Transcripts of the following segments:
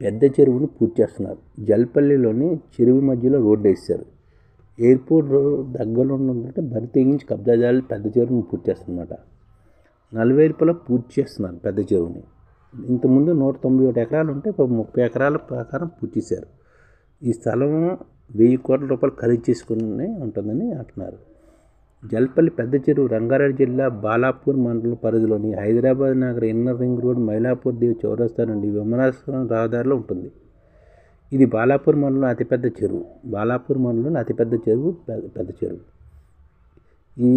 పెద్ద చెరువును పూర్తి చేస్తున్నారు. జల్పల్లిలోని చెరువు మధ్యలో రోడ్డు వేశారు. ఎయిర్పోర్ట్ దగ్గరలో ఉన్నట్టు బరి తెగించి కబ్జాదారులు పెద్ద చెరువును పూర్తి చేస్తున్నమాట. నలవేర్పులో పూర్తి చేస్తున్నారు పెద్ద చెరువుని. ఇంతకుముందు నూట తొంభై ఒకటి ఎకరాలు ఉంటే ఇప్పుడు ముప్పై ఎకరాల ప్రకారం పూర్తి చేశారు. ఈ స్థలం వెయ్యి కోట్ల రూపాయలు ఖరీదు చేసుకుని ఉంటుందని అంటున్నారు. జల్పల్లి పెద్ద చెరువు రంగారెడ్డి జిల్లా బాలాపూర్ మండలం పరిధిలోని హైదరాబాద్ నగర inner ring road Mailapur Devi చౌరస్తా నుండి విమానాశ్రయం రహదారిలో ఉంటుంది. ఇది బాలాపూర్ మండలం అతిపెద్ద చెరువు. బాలాపూర్ మండలం అతిపెద్ద చెరువు పెద్ద పెద్ద చెరువు. ఈ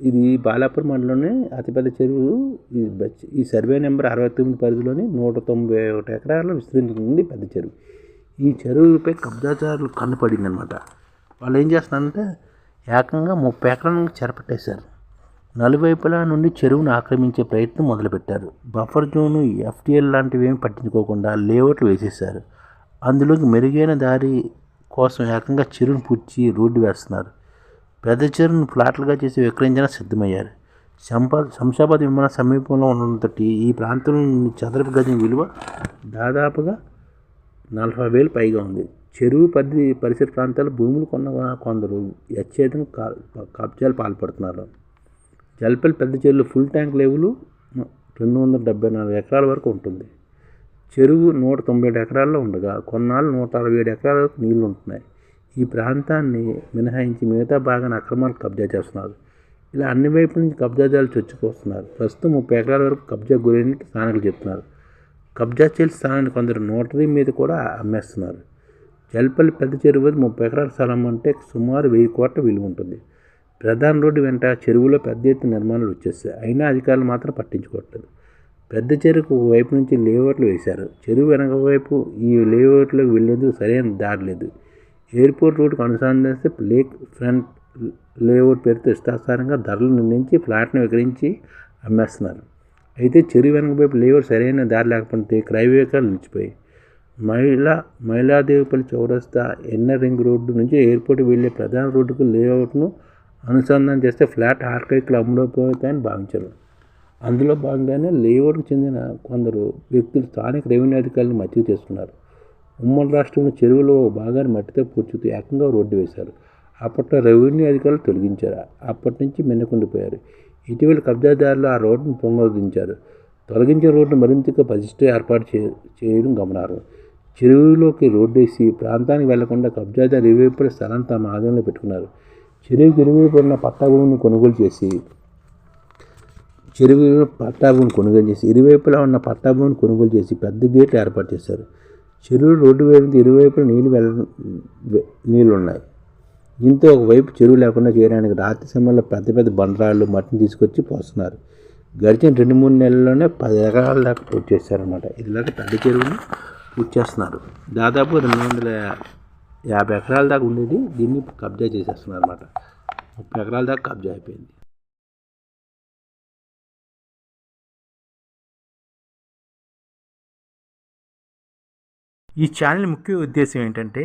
ఇది బాలాపూర్ మండలంలోని అతిపెద్ద చెరువు. ఈ ఈ సర్వే నెంబర్ అరవై తొమ్మిది పరిధిలోని నూట తొంభై ఒకటి ఎకరాల్లో విస్తరించింది పెద్ద చెరువు. ఈ చెరువుపై కబ్జాదారులు కన్నుపడింది అనమాట వాళ్ళు ఏం చేస్తున్నారంటే ఏకంగా ముప్పై ఎకరాలను చెరపట్టేశారు. నలువైపులా నుండి చెరువును ఆక్రమించే ప్రయత్నం మొదలుపెట్టారు. బఫర్ జోను ఎఫ్టీఎల్ లాంటివి ఏమి పట్టించుకోకుండా లేఅవుట్లు వేసేశారు. అందులోకి మెరుగైన దారి కోసం ఏకంగా చెరువును పూడ్చి రోడ్డు వేస్తున్నారు. పెద్ద చెరువును ప్లాట్లుగా చేసి విక్రయించడానికి సిద్ధమయ్యారు. శంపా శంషాబాద్ విమాన సమీపంలో ఉండడంతో ఈ ప్రాంతంలో చదరపు గజం విలువ దాదాపుగా నలభై వేలు పైగా ఉంది. చెరువు పరిధి పరిసర ప్రాంతాల భూములు కొన్న కొందరు యచ్చేతం కబ్జాలు పాల్పడుతున్నారు. జల్పల్లి పెద్ద చెరువులు ఫుల్ ట్యాంక్ లేవులు రెండు వందల డెబ్బై నాలుగు ఎకరాల వరకు ఉంటుంది. చెరువు నూట తొంభై ఏడు ఎకరాల్లో ఉండగా కొన్నాళ్ళు నూట అరవై ఏడు ఎకరాల వరకు నీళ్ళు ఉంటున్నాయి. ఈ ప్రాంతాన్ని మినహాయించి మిగతా భాగాన్ని అక్రమాలు కబ్జా చేస్తున్నారు. ఇలా అన్ని వైపుల నుంచి కబ్జాదారులు చొచ్చుకొస్తున్నారు. ప్రస్తుతం ముప్పై ఎకరాల వరకు కబ్జా గురైనట్టు స్థానికులు చెప్తున్నారు. కబ్జా చేసిన స్థలాన్ని కొందరు నోటరీ మీద కూడా అమ్మేస్తున్నారు. జల్పల్లి పెద్ద చెరువు ముప్పై ఎకరాల స్థలం అంటే సుమారు వెయ్యి కోట్ల విలువ ఉంటుంది. ప్రధాన రోడ్డు వెంట చెరువులో పెద్ద ఎత్తున నిర్మాణాలు వచ్చేస్తాయి. అయినా అధికారులు మాత్రం పట్టించుకోవట్లేదు. పెద్ద చెరువుకు ఒక వైపు నుంచి లేఅవుట్లు వేశారు. చెరువు వెనక వైపు ఈ లేఅవుట్లోకి వెళ్ళేందుకు సరైన దారి లేదు. ఎయిర్పోర్ట్ రోడ్డుకు అనుసంధానిస్తే లేక్ ఫ్రంట్ లేఅవుట్ పేరుతో ఇష్టాసారంగా ధరలు నిర్ణయించి ఫ్లాట్ను విక్రయించి అమ్మేస్తున్నారు. అయితే చెరువు వెనక వైపు లేఅవుట్ సరైన దారి లేకపోతే క్రయ నిలిచిపోయాయి. మహిళా మహిళాదేవిపల్లి చౌరస్తా ఎన్నర్ రింగ్ రోడ్డు నుంచి ఎయిర్పోర్ట్కి వెళ్ళే ప్రధాన రోడ్డుకు లేఅవుట్ను అనుసంధానం చేస్తే ఫ్లాట్ ఆర్కైట్లు అమ్ముడైపోతాయని భావించారు. అందులో భాగంగానే లేఅవుట్కు చెందిన కొందరు వ్యక్తులు స్థానిక రెవెన్యూ అధికారులను మద్దతు చేస్తున్నారు. ఉమ్మడి రాష్ట్రంలో చెరువులో భాగాన్ని మట్టితో పూర్చుతూ ఏకంగా రోడ్డు వేశారు. అప్పట్లో రెవెన్యూ అధికారులు తొలగించారు. అప్పటి నుంచి మిన్నకుండిపోయారు ఇటీవల కబ్జాదారులు ఆ రోడ్డును పునరుద్ధరించారు. తొలగించిన రోడ్డు మరింతగా పటిష్ట ఏర్పాటు చే చేయడం గమనార్హం. చెరువులోకి రోడ్డు వేసి ప్రాంతానికి వెళ్ళకుండా కబ్జాదారు ఇరువైపుల స్థలాన్ని తమ ఆధీనంలో పెట్టుకున్నారు. చెరువుకి ఇరువైపు ఉన్న పట్టా భూమిని కొనుగోలు చేసి చెరువు పట్టా భూమిని కొనుగోలు చేసి ఇరువైపులా ఉన్న పట్టా భూమిని కొనుగోలు చేసి పెద్ద గేట్లు ఏర్పాటు చేశారు. చెరువు రోడ్డు వేయడంతో ఇరువైపులా నీళ్ళు వెళ్ళ నీళ్ళు ఉన్నాయి దీంతో ఒకవైపు చెరువు లేకుండా చేయడానికి రాత్రి సమయంలో పెద్ద పెద్ద బండరాళ్ళు మట్టిని తీసుకొచ్చి పోస్తున్నారు. గడిచిన రెండు మూడు నెలల్లోనే పది ఎకరాల దాకా పూర్తి చేశారనమాట ఇలాగ పెద్ద చెరువుని పూర్తి చేస్తున్నారు. దాదాపు రెండు వందల యాభై ఎకరాల దాకా ఉండేది. దీన్ని కబ్జా చేసేస్తున్నారు అనమాట ముప్పై ఎకరాల దాకా కబ్జా అయిపోయింది. ఈ ఛానల్ ముఖ్య ఉద్దేశం ఏంటంటే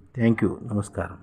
థ్యాంక్ యూ నమస్కారం